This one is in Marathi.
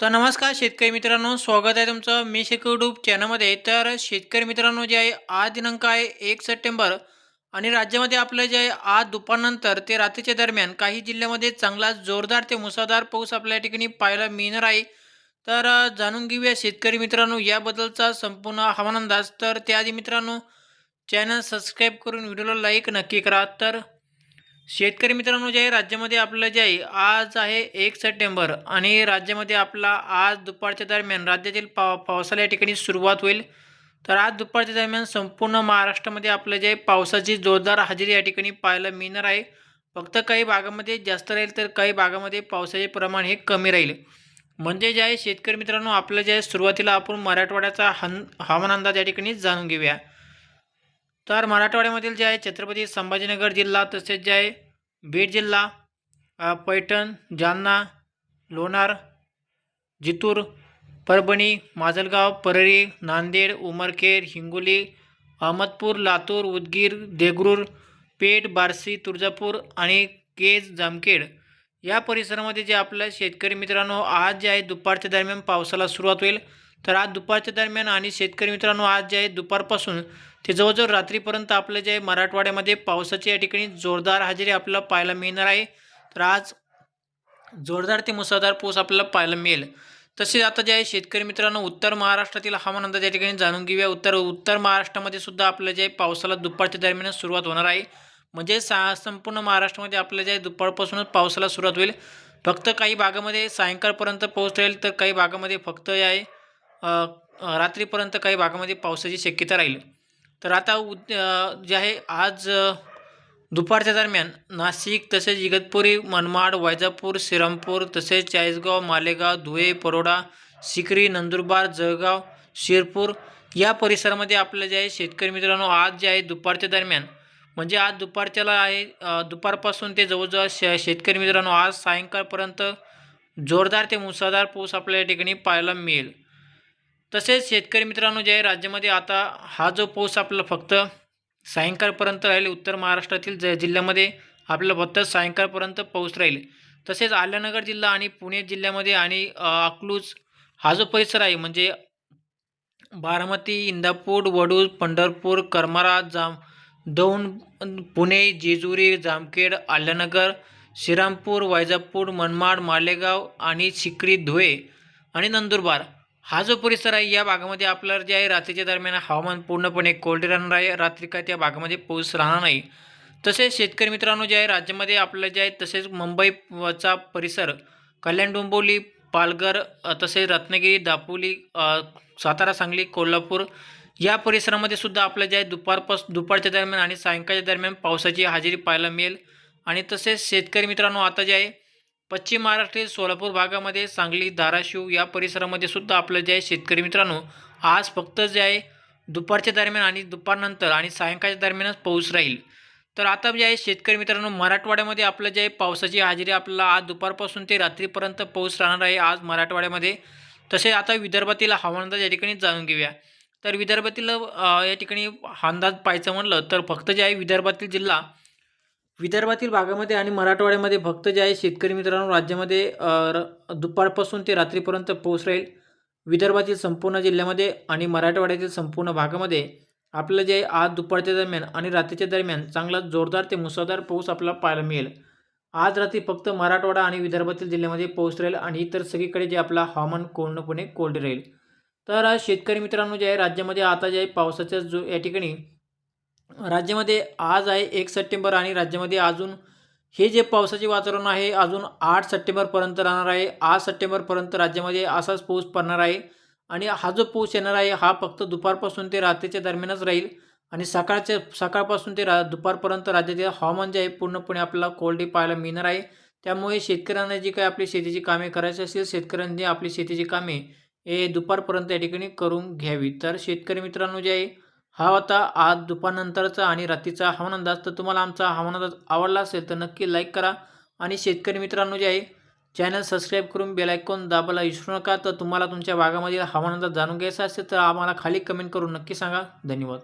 तर नमस्कार शेतकरी मित्रांनो स्वागत आहे तुमचं मी शेतकरी चॅनलमध्ये तर शेतकरी मित्रांनो जे आहे आज दिनांक आहे एक सप्टेंबर आणि राज्यामध्ये आपलं जे आहे आज दुपारनंतर ते रात्रीच्या दरम्यान काही जिल्ह्यामध्ये चांगला जोरदार ते मुसळधार पाऊस आपल्या ठिकाणी पाहायला मिळणार आहे. तर जाणून घेऊया शेतकरी मित्रांनो याबद्दलचा संपूर्ण हवामान अंदाज. तर त्याआधी मित्रांनो चॅनल सबस्क्राईब करून व्हिडिओला लाईक नक्की करा. तर शेतकरी मित्रांनो जे आहे राज्यामध्ये आपलं जे आहे आज आहे एक सप्टेंबर आणि राज्यामध्ये आपला आज दुपारच्या दरम्यान राज्यातील पाव पावसाला या ठिकाणी सुरुवात होईल. तर आज दुपारच्या दरम्यान संपूर्ण महाराष्ट्रामध्ये आपलं जे पावसाची जोरदार हजेरी या ठिकाणी पाहायला मिळणार आहे. फक्त काही भागामध्ये जास्त राहील तर काही भागामध्ये पावसाचे प्रमाण हे कमी राहील. म्हणजे जे आहे शेतकरी मित्रांनो आपलं जे आहे सुरुवातीला आपण मराठवाड्याचा हन हवामान अंदाज या ठिकाणी जाणून घेऊया. तर मराठवाड्यामधील जे आहे छत्रपती संभाजीनगर जिल्हा तसेच जे आहे बीड जिल्हा पैठण जालना लोणार जितूर परभणी माजलगाव परळी नांदेड उमरखेड हिंगोली अहमदपूर लातूर उदगीर देगरूर पेठ बार्शी तुळजापूर आणि केज जामखेड. या परिसरामध्ये जे आपल्या शेतकरी मित्रांनो आज जे आहे दुपारच्या दरम्यान पावसाला सुरुवात होईल. तर आज दुपारच्या दरम्यान आणि शेतकरी मित्रांनो आज जे आहे दुपारपासून ते जवळजवळ रात्रीपर्यंत आपलं जे मराठवाड्यामध्ये पावसाची या ठिकाणी जोरदार हजेरी आपल्याला पाहायला मिळणार आहे. तर आज जोरदार ते मुसळधार पाऊस आपल्याला पाहायला मिळेल. तसेच आता जे आहे शेतकरी मित्रांनो उत्तर महाराष्ट्रातील हवामान अंदाज या ठिकाणी जाणून घेऊया. उत्तर उत्तर महाराष्ट्रामध्ये सुद्धा आपलं जे आहे पावसाला दुपारच्या दरम्यान सुरुवात होणार आहे. म्हणजे सा संपूर्ण महाराष्ट्रामध्ये आपलं जे आहे दुपारपासूनच पावसाला सुरुवात होईल. फक्त काही भागामध्ये सायंकाळपर्यंत पाऊस राहील तर काही भागामध्ये फक्त जे आहे रात्रीपर्यंत काही भागामध्ये पावसाची शक्यता राहील. तर आता उद जे आहे आज दुपारच्या दरम्यान नाशिक तसेच इगतपुरी मनमाड वैजापूर श्रीरामपूर तसेच चाळीसगाव मालेगाव धुळे परोडा सिकरी नंदुरबार जळगाव शिरपूर या परिसरामध्ये आपलं जे आहे शेतकरी मित्रांनो आज जे आहे दुपारच्या दरम्यान म्हणजे आज दुपारच्याला आहे दुपारपासून ते जवळजवळ श शेतकरी मित्रांनो आज सायंकाळपर्यंत जोरदार ते मुसळधार पाऊस आपल्या या ठिकाणी पाहायला मिळेल. तसेच शेतकरी मित्रांनो जे आहे राज्यामध्ये आता हा जो पाऊस आपला फक्त सायंकाळपर्यंत राहील उत्तर महाराष्ट्रातील ज जिल्ह्यामध्ये आपल्याला फक्त सायंकाळपर्यंत पाऊस राहील. तसेच आल्यानगर जिल्हा आणि पुणे जिल्ह्यामध्ये आणि अकलूज हा जो परिसर आहे म्हणजे बारामती इंदापूर वडूज पंढरपूर करमारा जाम दौंड पुणे जेजुरी जामखेड आल्यानगर श्रीरामपूर वैजापूर मनमाड मालेगाव आणि सिक्री धुळे आणि नंदुरबार हा जो परिसर आहे या भागामध्ये आपल्याला जे आहे रात्रीच्या दरम्यान हवामान पूर्णपणे कोरडे राहणार आहे. रात्री काय त्या भागामध्ये पाऊस राहणार नाही. तसेच शेतकरी मित्रांनो जे आहे राज्यामध्ये आपलं जे आहे तसेच मुंबईचा परिसर कल्याण डोंबिवली पालघर तसेच रत्नागिरी दापोली सातारा सांगली कोल्हापूर या परिसरामध्ये सुद्धा आपलं जे आहे दुपारपास दुपारच्या दरम्यान आणि सायंकाळच्या दरम्यान पावसाची हजेरी पाहायला मिळेल. आणि तसेच शेतकरी मित्रांनो आता जे आहे पश्चिम महाराष्ट्रातील सोलापूर भागामध्ये सांगली धाराशिव या परिसरामध्ये सुद्धा आपलं जे आहे शेतकरी मित्रांनो आज फक्त जे आहे दुपारच्या दरम्यान आणि दुपारनंतर आणि सायंकाळच्या दरम्यानच पाऊस राहील. तर आता जे आहे शेतकरी मित्रांनो मराठवाड्यामध्ये आपलं जे आहे पावसाची हजेरी आपल्याला आज दुपारपासून ते रात्रीपर्यंत पाऊस राहणार आहे आज मराठवाड्यामध्ये. तसे आता विदर्भातील हवामान या ठिकाणी जाणून घेऊया. तर विदर्भातील या ठिकाणी अंदाज पाहायचं म्हणलं तर फक्त जे आहे विदर्भातील जिल्हा विदर्भातील भागामध्ये आणि मराठवाड्यामध्ये फक्त जे आहे शेतकरी मित्रांनो राज्यामध्ये र- दुपारपासून ते रात्रीपर्यंत पाऊस राहील. विदर्भातील संपूर्ण जिल्ह्यामध्ये आणि मराठवाड्यातील संपूर्ण भागामध्ये आपलं जे आहे आज दुपारच्या दरम्यान आणि रात्रीच्या दरम्यान चांगला जोरदार ते मुसळधार पाऊस आपल्याला पाहायला मिळेल. आज रात्री फक्त मराठवाडा आणि विदर्भातील जिल्ह्यामध्ये पाऊस राहील आणि इतर सगळीकडे जे आपलं हवामान पूर्णपणे कोल्ड राहील. तर आज शेतकरी मित्रांनो जे आहे राज्यामध्ये आता जे आहे पावसाच्या जो या ठिकाणी राज्यामध्ये आज आहे एक सप्टेंबर आणि राज्यामध्ये अजून हे जे पावसाचे वातावरण आहे अजून आठ सप्टेंबरपर्यंत राहणार आहे. आठ सप्टेंबरपर्यंत राज्यामध्ये असाच पाऊस पडणार आहे. आणि हा जो पाऊस येणार आहे हा फक्त दुपारपासून ते रात्रीच्या दरम्यानच राहील. आणि सकाळच्या सकाळपासून ते रा दुपारपर्यंत राज्यातील हवामान जे आहे पूर्णपणे आपल्याला कोरडे पाहायला मिळणार आहे. त्यामुळे शेतकऱ्यांना जी काही आपली शेतीची कामे करायची असेल शेतकऱ्यांनी आपली शेतीची कामे हे दुपारपर्यंत या ठिकाणी करून घ्यावी. तर शेतकरी मित्रांनो जे आहे हा होता आज दुपारनंतरचा आणि रात्रीचा हवामान अंदाज. तर तुम्हाला आमचा हवामान अंदाज आवडला असेल तर नक्की लाईक करा. आणि शेतकरी मित्रांनो जे आहे चॅनल सबस्क्राईब करून बेलायकॉन दाबायला विसरू नका. तर तुम्हाला तुमच्या भागामधील हवामान अंदाज जाणून घ्यायचा असेल तर आम्हाला खाली कमेंट करून नक्की सांगा. धन्यवाद.